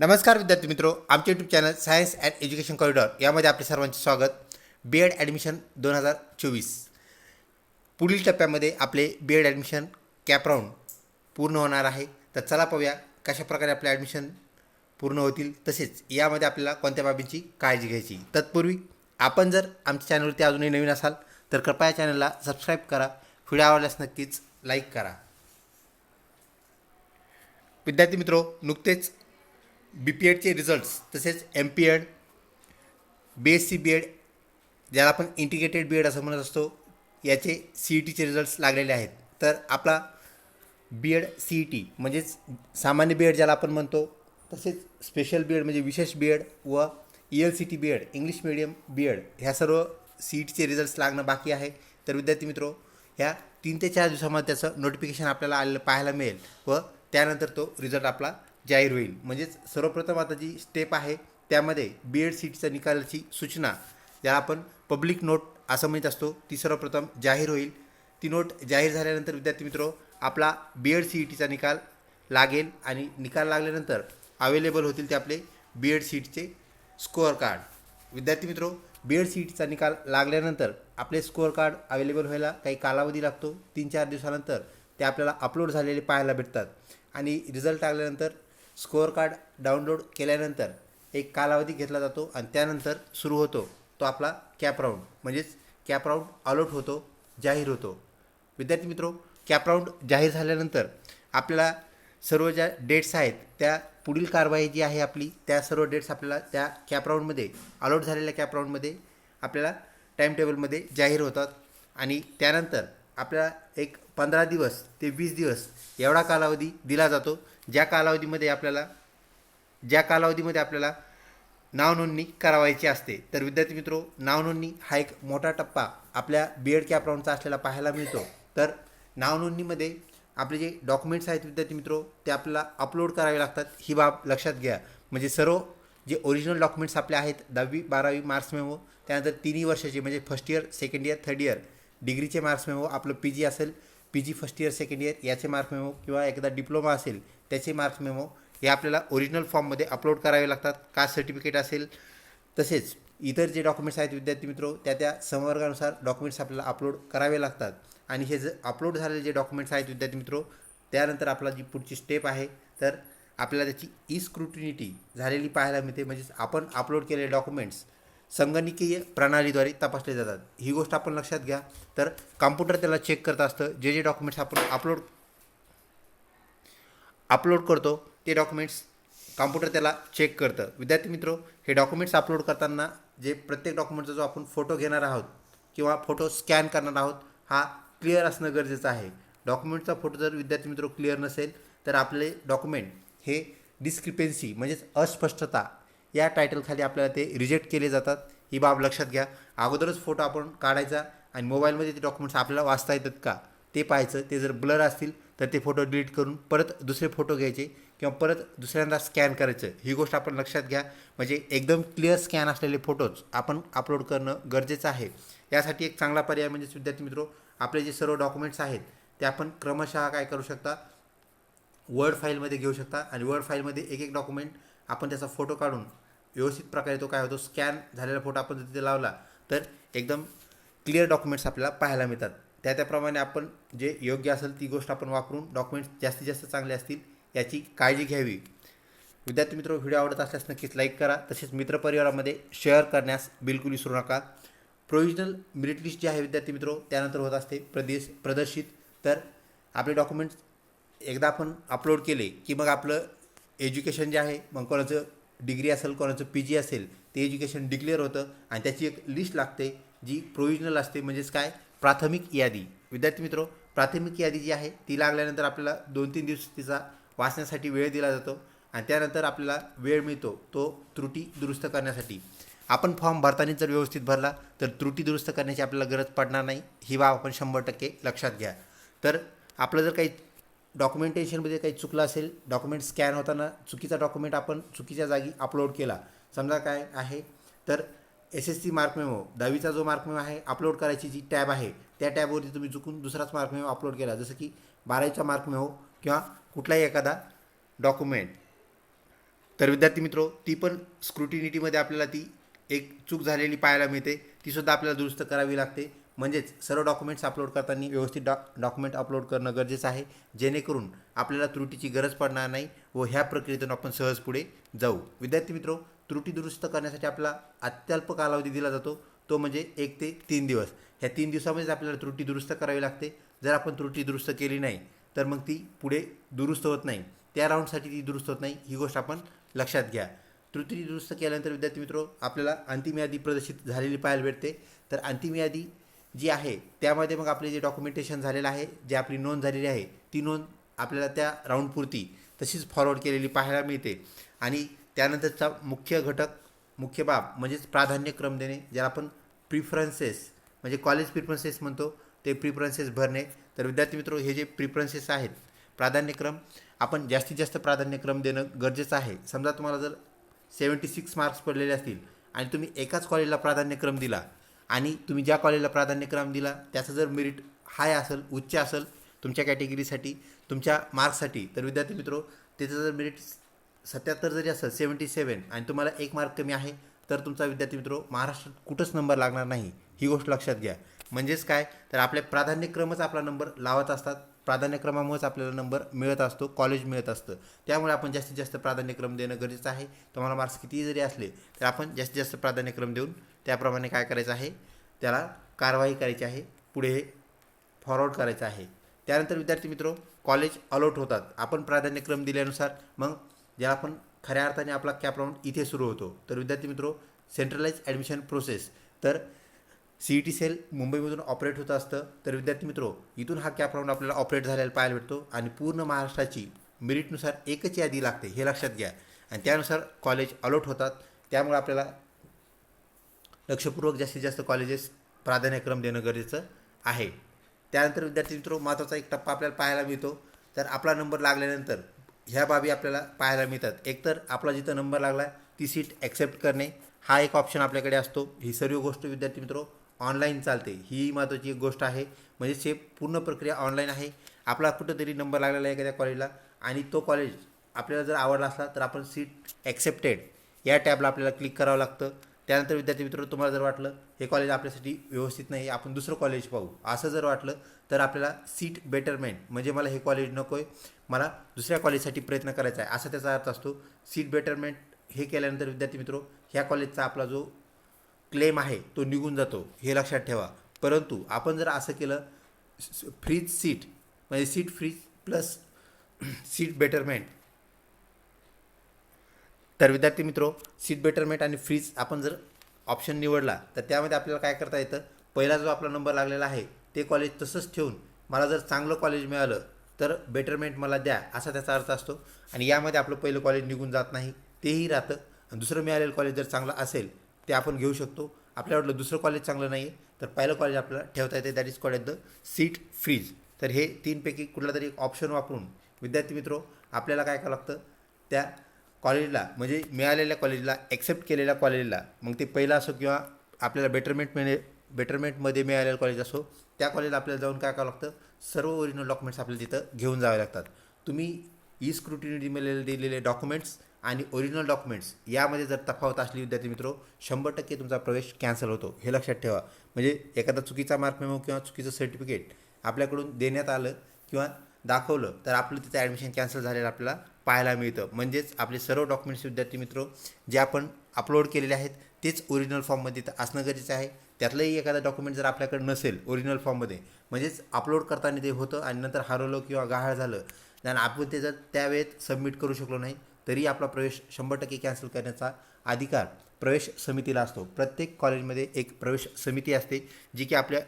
नमस्कार विद्यार्थी मित्रो आमचे YouTube channel science and education corridor यामध्ये आपले सर्वांचे स्वागत. बी एड ॲडमिशन दोन हजार चोवीस. पुढील टप्प्यामध्ये आपले B Ed admission CAP round पूर्ण होणार आहे. तर चला पाहूया कशा प्रकारे आपले ॲडमिशन पूर्ण होतील. तसेच यामध्ये आपल्याला कोणत्या बाबींची काळजी घ्यायची? तत्पूर्वी आपण जर आमच्या चॅनलवरती अजूनही नवीन असाल तर कृपया चॅनलला सबस्क्राईब करा. व्हिडिओ आवडल्यास नक्कीच लाईक करा. विद्यार्थी मित्रो नुकतेच बी पी एडचे रिझल्ट्स तसेच M P Ed B S C B Ed ज्याला आपण इंटिग्रेटेड बी एड असं म्हणत असतो याचे सी ई टीचे रिझल्ट्स लागलेले आहेत. तर आपला B Ed C E T म्हणजेच सामान्य बी एड ज्याला आपण म्हणतो तसेच स्पेशल बी एड म्हणजे विशेष बी एड व E L C T B Ed English medium B Ed ह्या सर्व सी ई टीचे रिझल्ट्स लागणं बाकी आहे. तर विद्यार्थी मित्रो ह्या तीन ते चार दिवसामध्ये त्याचं नोटिफिकेशन आपल्याला आलेलं पाहायला मिळेल व त्यानंतर तो रिझल्ट आपला जाहीर होईल. म्हणजेच सर्वप्रथम आता जी स्टेप आहे त्यामध्ये बी एड सी टीचा निकालाची सूचना ज्याला आपण पब्लिक नोट असं म्हणत असतो ती सर्वप्रथम जाहीर होईल. ती नोट जाहीर झाल्यानंतर विद्यार्थी मित्रो आपला बी एड सी ई टीचा निकाल लागेल आणि निकाल लागल्यानंतर अवेलेबल होतील ते आपले बी एड सी टीचे स्कोअर कार्ड विद्यार्थी मित्रो बी एड सी ई टीचा निकाल लागल्यानंतर आपले स्कोअर कार्ड अवेलेबल व्हायला काही कालावधी लागतो. तीन चार दिवसानंतर ते आपल्याला अपलोड झालेले पाहायला भेटतात. आणि रिझल्ट लागल्यानंतर स्कोअर कार्ड डाउनलोड केल्यानंतर एक कालावधी घेतला जातो आणि त्यानंतर सुरू होतो. तो आपला कॅप राऊंड म्हणजेच कॅप राऊंड अलॉट होतो जाहीर होतो. विद्यार्थी मित्रो कॅप राऊंड जाहीर झाल्यानंतर आपल्याला सर्व ज्या डेट्स आहेत त्या पुढील कारवाई जी आहे आपली त्या सर्व डेट्स आपल्याला त्या कॅप राऊंडमध्ये अलॉट झालेल्या कॅप राऊंडमध्ये आपल्याला टाईम टेबलमध्ये जाहीर होतात. आणि त्यानंतर आपल्याला एक पंधरा दिवस ते वीस दिवस एवढा कालावधी दिला जातो. ज्या कालावधीमध्ये आपल्याला ज्या कालावधीमध्ये आपल्याला नावनोंदणी करावायची असते तर विद्यार्थी मित्रो नावनोंदणी हा एक मोठा टप्पा आपल्या बी एड कॅप राऊंडचा असलेला पाहायला मिळतो. तर नावनोंदणीमध्ये आपले जे डॉक्युमेंट्स आहेत विद्यार्थी मित्रो ते आपल्याला अपलोड करावे लागतात. ही बाब लक्षात घ्या. म्हणजे सर्व जे ओरिजिनल डॉक्युमेंट्स आपले आहेत दहावी बारावी मार्क्स मेमो त्यानंतर तिन्ही वर्षाचे म्हणजे first year second year third year डिग्रीचे मार्क्स मेमो आपलं पी जी असेल P G first year second year याचे मार्क मेमो किंवा एकदा डिप्लोमा असेल त्याचे मार्क मेमो हे आपल्याला ओरिजिनल फॉर्ममध्ये अपलोड करावे लागतात. कास्ट सर्टिफिकेट असेल. तसेच इतर जे डॉक्युमेंट्स आहेत विद्यार्थी मित्रो त्या त्या संवर्गानुसार डॉक्युमेंट्स आपल्याला अपलोड करावे लागतात. आणि हे जे अपलोड झालेले जे डॉक्युमेंट्स आहेत विद्यार्थी मित्रो त्यानंतर आपला जी पुढची स्टेप आहे तर आपल्याला त्याची ई स्क्रुटिनिटी झालेली पाहायला मिळते. म्हणजेच आपण अपलोड केलेले डॉक्युमेंट्स संगणकीय प्रणालीद्वारे तपासले जातात. ही गोष्ट आपण लक्षात घ्या. तर कॉम्प्युटर त्याला चेक करत असतं. जे जे डॉक्युमेंट्स आपण अपलोड अपलोड करतो ते डॉक्युमेंट्स कॉम्प्युटर त्याला चेक करतं. विद्यार्थी मित्रो हे डॉक्युमेंट्स अपलोड करताना जे प्रत्येक डॉक्युमेंटचा जो आपण फोटो घेणार आहोत किंवा फोटो स्कॅन करणार आहोत हा क्लिअर असणं गरजेचं आहे. डॉक्युमेंटचा फोटो जर विद्यार्थी मित्रो क्लिअर नसेल तर आपले डॉक्युमेंट हे डिस्क्रिपेन्सी म्हणजेच अस्पष्टता या टायटलखाली आपल्याला ते रिजेक्ट केले जातात. ही बाब लक्षात घ्या. अगोदरच फोटो आपण काढायचा आणि मोबाईलमध्ये ते डॉक्युमेंट्स आपल्याला वाचता येतात का ते पाहायचं. ते जर ब्लर असतील तर ते फोटो डिलीट करून परत दुसरे फोटो घ्यायचे किंवा परत दुसऱ्यांदा स्कॅन करायचं. ही गोष्ट आपण लक्षात घ्या. म्हणजे एकदम क्लिअर स्कॅन असलेले फोटोज आपण अपलोड करणं गरजेचं आहे. यासाठी एक चांगला पर्याय म्हणजे विद्यार्थी मित्रो आपले जे सर्व डॉक्युमेंट्स आहेत ते आपण क्रमशः काय करू शकता? वर्ड फाईलमध्ये घेऊ शकता आणि वर्ड फाईलमध्ये एक एक डॉक्युमेंट आपण त्याचा फोटो काढून व्यवस्थित प्रकारे तो काय होतो स्कॅन झालेला फोटो आपण जर तिथे लावला तर एकदम क्लिअर डॉक्युमेंट्स आपल्याला पाहायला मिळतात. त्या त्याप्रमाणे आपण जे योग्य असेल ती गोष्ट आपण वापरून डॉक्युमेंट्स जास्तीत जास्त चांगले असतील याची काळजी घ्यावी. विद्यार्थी मित्र व्हिडिओ आवडत असल्यास नक्कीच लाईक करा. तसेच मित्रपरिवारामध्ये शेअर करण्यास बिलकुल विसरू नका. प्रोविजनल मेरिट लिस्ट जी आहे विद्यार्थी मित्रो त्यानंतर होत असते प्रदेश प्रदर्शित. तर आपले डॉक्युमेंट्स एकदा आपण अपलोड केले की मग आपलं एज्युकेशन जे आहे मग कोणाचं डिग्री असेल कोणाचं पी जी असेल ते एज्युकेशन डिक्लेअर होतं आणि त्याची एक लिस्ट लागते जी प्रोविजनल असते म्हणजेच काय? प्राथमिक यादी. विद्यार्थी मित्रो प्राथमिक यादी जी आहे ती लागल्यानंतर आपल्याला दोन तीन दिवस तिचा वाचण्यासाठी वेळ दिला जातो आणि त्यानंतर आपल्याला वेळ मिळतो तो त्रुटी दुरुस्त करण्यासाठी. आपण फॉर्म भरताना जर व्यवस्थित भरला तर त्रुटी दुरुस्त करण्याची आपल्याला गरज पडणार नाही. ही बाब आपण शंभर टक्के लक्षात घ्या. तर आपलं जर काही डॉक्युमेंटेशनमध्ये काही चुकलं असेल डॉक्युमेंट स्कॅन होताना चुकीचा डॉक्युमेंट आपण चुकीच्या जागी अपलोड केला. समजा काय आहे? तर S S C mark memo दहावीचा जो मार्क मेमो आहे अपलोड करायची जी टॅब आहे त्या टॅबवरती तुम्ही चुकून दुसराच मार्क मेमो अपलोड केला. जसं की बारावीचा मार्क मेमो किंवा कुठलाही एखादा डॉक्युमेंट तर विद्यार्थी मित्रो ती पण स्क्रुटिनिटीमध्ये आपल्याला ती एक चूक झालेली पाहायला मिळते. तीसुद्धा आपल्याला दुरुस्त करावी लागते. म्हणजेच सर्व डॉक्युमेंट्स अपलोड करताना व्यवस्थित डॉ डॉक्युमेंट अपलोड करणं गरजेचं आहे. जेणेकरून आपल्याला त्रुटीची गरज पडणार नाही व ह्या प्रक्रियेतून आपण सहज पुढे जाऊ. विद्यार्थी मित्रो त्रुटी दुरुस्त करण्यासाठी आपला अत्यल्प कालावधी दिला जातो. तो म्हणजे एक ते तीन दिवस. ह्या तीन दिवसामध्येच आपल्याला त्रुटी दुरुस्त करावी लागते. जर आपण त्रुटी दुरुस्त केली नाही तर मग ती पुढे दुरुस्त होत नाही. त्या राऊंडसाठी ती दुरुस्त होत नाही ही गोष्ट आपण लक्षात घ्या. त्रुटी दुरुस्त केल्यानंतर विद्यार्थी मित्रो आपल्याला अंतिम यादी प्रदर्शित झालेली पाहायला भेटते. तर अंतिम यादी जी आहे त्यामध्ये मग आपले जे डॉक्युमेंटेशन झालेलं आहे जे आपली नोंद झालेली आहे ती नोंद आपल्याला त्या राऊंडपुरती तशीच फॉरवर्ड केलेली पाहायला मिळते. आणि त्यानंतरचा मुख्य घटक मुख्य बाब म्हणजेच प्राधान्यक्रम देणे ज्याला आपण प्रिफरन्सेस म्हणजे कॉलेज प्रिफरन्सेस म्हणतो ते प्रिफरन्सेस भरणे. तर विद्यार्थी मित्र हे जे प्रिफरन्सेस आहेत प्राधान्यक्रम आपण जास्तीत जास्त प्राधान्यक्रम देणं गरजेचं आहे. समजा तुम्हाला जर सेवन्टी सिक्स मार्क्स पडलेले असतील आणि तुम्ही एकाच कॉलेजला प्राधान्यक्रम दिला आणि तुम्ही ज्या कॉलेजला प्राधान्यक्रम दिला त्याचं जर मेरिट हाय असेल उच्च असेल तुमच्या कॅटेगरीसाठी तुमच्या मार्क्ससाठी तर विद्यार्थी मित्रो त्याचं जर मेरिट सत्याहत्तर जरी असेल सेवन्टी सेवन आणि तुम्हाला एक मार्क कमी आहे तर तुमचा विद्यार्थी मित्रो महाराष्ट्रात कुठंच नंबर लागणार नाही. ही गोष्ट लक्षात घ्या. म्हणजेच काय? तर आपले प्राधान्यक्रमच आपला नंबर लावत असतात. प्राधान्यक्रमामुळेच आपल्याला नंबर मिळत असतो कॉलेज मिळत असतं. त्यामुळे आपण जास्तीत जास्त प्राधान्यक्रम देणं गरजेचं आहे. तुम्हाला मार्क्स कितीही जरी असले तर आपण जास्तीत जास्त प्राधान्यक्रम देऊन त्याप्रमाणे काय करायचं आहे? त्याला कारवाई करायची आहे. पुढे फॉरवर्ड करायचं आहे. त्यानंतर विद्यार्थी मित्रो कॉलेज अलॉट होतात. आपण प्राधान्यक्रम दिल्यानुसार मग ज्याला आपण खऱ्या अर्थाने आपला कॅप राऊंड इथे सुरू होतो. तर विद्यार्थी मित्रो सेंट्रलाइज ॲडमिशन प्रोसेस तर सी ई टी सेल मुंबईमधून ऑपरेट होत असतं. तर विद्यार्थी मित्रो इथून हा कॅप राऊंड आपल्याला ऑपरेट झालेला पाहायला भेटतो. आणि पूर्ण महाराष्ट्राची मेरिटनुसार एकच यादी लागते. हे लक्षात घ्या. आणि त्यानुसार कॉलेज अलॉट होतात. त्यामुळे आपल्याला लक्षपूर्वक जास्तीत जास्त कॉलेजेस प्राधान्यक्रम देणं गरजेचं आहे. त्यानंतर विद्यार्थी मित्र महत्त्वाचा एक टप्पा आपल्याला पाहायला मिळतो. तर आपला नंबर लागल्यानंतर ह्या बाबी आपल्याला पाहायला मिळतात. एकतर आपला जिथं नंबर लागला ती सीट ॲक्सेप्ट करणे हा एक ऑप्शन आपल्याकडे असतो. ही सर्व गोष्ट विद्यार्थी मित्रो ऑनलाईन चालते. ही महत्त्वाची एक गोष्ट आहे. म्हणजे हे पूर्ण प्रक्रिया ऑनलाईन आहे. आपला कुठंतरी नंबर लागलेला आहे एखाद्या कॉलेजला आणि तो कॉलेज आपल्याला जर आवडला असला तर आपण सीट ॲक्सेप्टेड या टॅबला आपल्याला क्लिक करावं लागतं. त्यानंतर विद्यार्थी मित्र तुम्हाला जर वाटलं हे कॉलेज आपल्यासाठी व्यवस्थित नाही आपण दुसरं कॉलेज पाहू. असं जर वाटलं तर आपल्याला सीट बेटरमेंट म्हणजे मला हे कॉलेज नको आहे मला दुसऱ्या कॉलेजसाठी प्रयत्न करायचा आहे. असा त्याचा अर्थ असतो सीट बेटरमेंट हे केल्यानंतर विद्यार्थी मित्र ह्या कॉलेजचा आपला जो क्लेम आहे तो निघून जातो. हे लक्षात ठेवा. परंतु आपण जर असं केलं फ्रीज सीट म्हणजे seat freeze plus seat betterment तर विद्यार्थी मित्रो सीट बेटरमेंट आणि फ्रीज आपण जर ऑप्शन निवडला तर त्यामध्ये आपल्याला काय करता येतं? पहिला जो आपला नंबर लागलेला आहे ते कॉलेज तसंच ठेवून मला जर चांगलं कॉलेज मिळालं तर बेटरमेंट मला द्या असा त्याचा अर्थ असतो. आणि यामध्ये आपलं पहिलं कॉलेज निघून जात नाही तेही राहतं. आणि दुसरं मिळालेलं कॉलेज जर चांगलं असेल ते आपण घेऊ शकतो. आपल्याला दुसरं कॉलेज चांगलं नाही आहे तर पहिलं कॉलेज आपल्याला ठेवता येते that is call at the seat freeze तर हे तीनपैकी कुठला तरी एक ऑप्शन वापरून विद्यार्थी मित्रो आपल्याला काय करावं लागतं? त्या कॉलेजला म्हणजे मिळालेल्या कॉलेजला ॲक्सेप्ट केलेल्या कॉलेजला मग ते पहिलं असो किंवा आपल्याला बेटरमेंट मिळे बेटरमेंटमध्ये मिळालेलं कॉलेज असो त्या कॉलेजला आपल्याला जाऊन काय करावं लागतं? सर्व ओरिजिनल डॉक्युमेंट्स आपल्याला तिथं घेऊन जावे लागतात. तुम्ही ई स्क्रुटिनीमध्ये दिलेले डॉक्युमेंट्स आणि ओरिजिनल डॉक्युमेंट्स यामध्ये जर तफावत असली विद्यार्थी मित्रो शंभर टक्के तुमचा प्रवेश कॅन्सल होतो. हे लक्षात ठेवा. म्हणजे एखादा चुकीचा मार्क मेमो किंवा चुकीचं सर्टिफिकेट आपल्याकडून देण्यात आलं किंवा दाखवलं तर आपलं तिथं ॲडमिशन कॅन्सल झालेलं आपल्याला पाहायला मिळतं. म्हणजेच आपले सर्व डॉक्युमेंट्स विद्यार्थी मित्र जे आपण अपलोड केलेले आहेत तेच ओरिजिनल फॉर्ममध्ये तिथं असणं गरजेचं आहे. त्यातलंही एखादा डॉक्युमेंट जर आपल्याकडे नसेल ओरिजिनल फॉर्ममध्ये म्हणजेच अपलोड करताना ते होतं आणि नंतर हरवलं किंवा गहाळ झालं आणि आपण ते जर त्यावेळेत सबमिट करू शकलो नाही तरी आपला प्रवेश शंभर टक्के कॅन्सल करण्याचा अधिकार प्रवेश समितीला असतो. प्रत्येक कॉलेजमध्ये एक प्रवेश समिती असते जी की आपल्या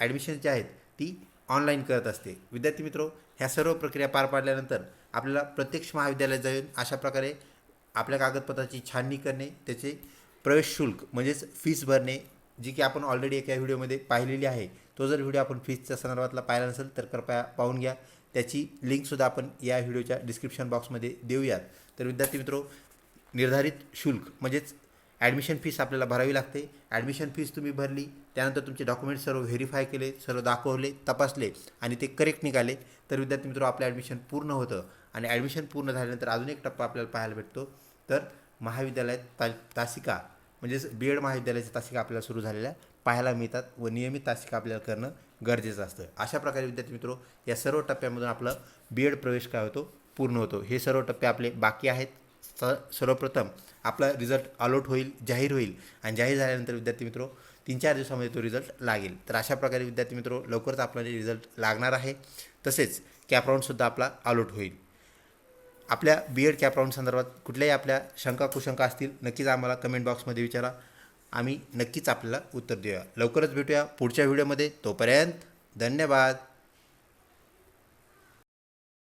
ॲडमिशन जे आहेत ती ऑनलाईन करत असते. विद्यार्थी मित्रो ह्या सर्व प्रक्रिया पार पाडल्यानंतर आपल्याला प्रत्यक्ष महाविद्यालयात जाऊन अशा प्रकारे आपल्या कागदपत्राची छाननी करणे त्याचे प्रवेश शुल्क म्हणजेच फीस भरणे जी की आपण ऑलरेडी एका व्हिडिओमध्ये पाहिलेली आहे. तो जर व्हिडिओ आपण फीसच्या संदर्भातला पाहिला नसेल तर कृपया पाहून घ्या. त्याची लिंकसुद्धा आपण या व्हिडिओच्या डिस्क्रिप्शन बॉक्समध्ये देऊयात. तर विद्यार्थी मित्रो निर्धारित शुल्क म्हणजेच ॲडमिशन फीस आपल्याला भरावी लागते. ॲडमिशन फीस तुम्ही भरली त्यानंतर तुमचे डॉक्युमेंट सर्व व्हेरीफाय केले सर्व दाखवले तपासले आणि ते करेक्ट निघाले. तर विद्यार्थी मित्र आपलं ॲडमिशन पूर्ण होतं आणि ॲडमिशन पूर्ण झाल्यानंतर अजून एक टप्पा आपल्याला पाहायला भेटतो. तर महाविद्यालयात ता तासिका म्हणजेच बी एड महाविद्यालयाच्या तासिका आपल्याला सुरू झालेल्या पाहायला मिळतात व नियमित तासिका आपल्याला करणं गरजेचं असतं. अशा प्रकारे विद्यार्थी मित्रो या सर्व टप्प्यामधून आपलं बी एड प्रवेश काय होतो? पूर्ण होतो. हे सर्व टप्पे आपले बाकी आहेत. स सर्वप्रथम आपला रिझल्ट अलॉट होईल जाहीर होईल. आणि जाहीर झाल्यानंतर विद्यार्थी मित्रो तीन चार दिवसामध्ये तो रिझल्ट लागेल. तर अशा प्रकारे विद्यार्थी मित्रो लवकरच आपल्याला रिझल्ट लागणार आहे तसेच कॅपराऊंडसुद्धा आपला अलॉट होईल. आपल्या बी एड कॅपराऊंड संदर्भात कुठल्याही आपल्या शंका कुशंका असतील नक्कीच आम्हाला कमेंट बॉक्समध्ये विचारा. आम्ही नक्कीच आपल्याला उत्तर देऊया. लवकरच भेटूया पुढच्या व्हिडिओमध्ये तोपर्यंत धन्यवाद.